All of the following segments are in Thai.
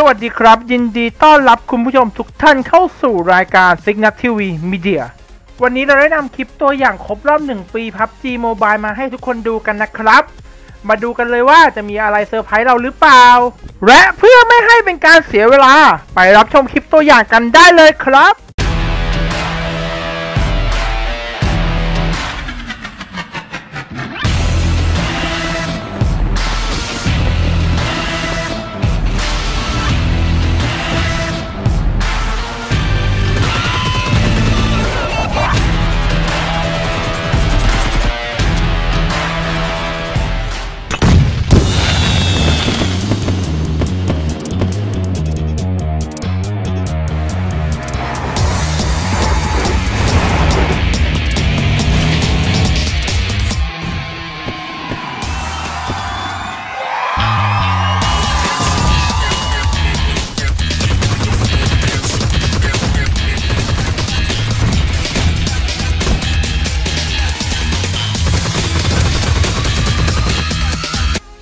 สวัสดีครับ ยินดีต้อนรับคุณผู้ชมทุกท่านเข้าสู่รายการ Signal TV Media วันนี้เราได้นำคลิปตัวอย่างครบรอบ 1 ปี PUBG Mobile มาให้ทุกคนดูกันนะครับ มาดูกันเลยว่าจะมีอะไรเซอร์ไพรส์เราหรือเปล่า และเพื่อไม่ให้เป็นการเสียเวลา ไปรับชมคลิปตัวอย่างกันได้เลยครับ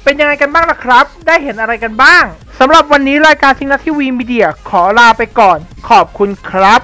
เป็นยังไงกันบ้างล่ะครับ ได้เห็นอะไรกันบ้างสำหรับวันนี้รายการซิงนัททีวีมีเดียขอลาไปก่อน ขอบคุณครับ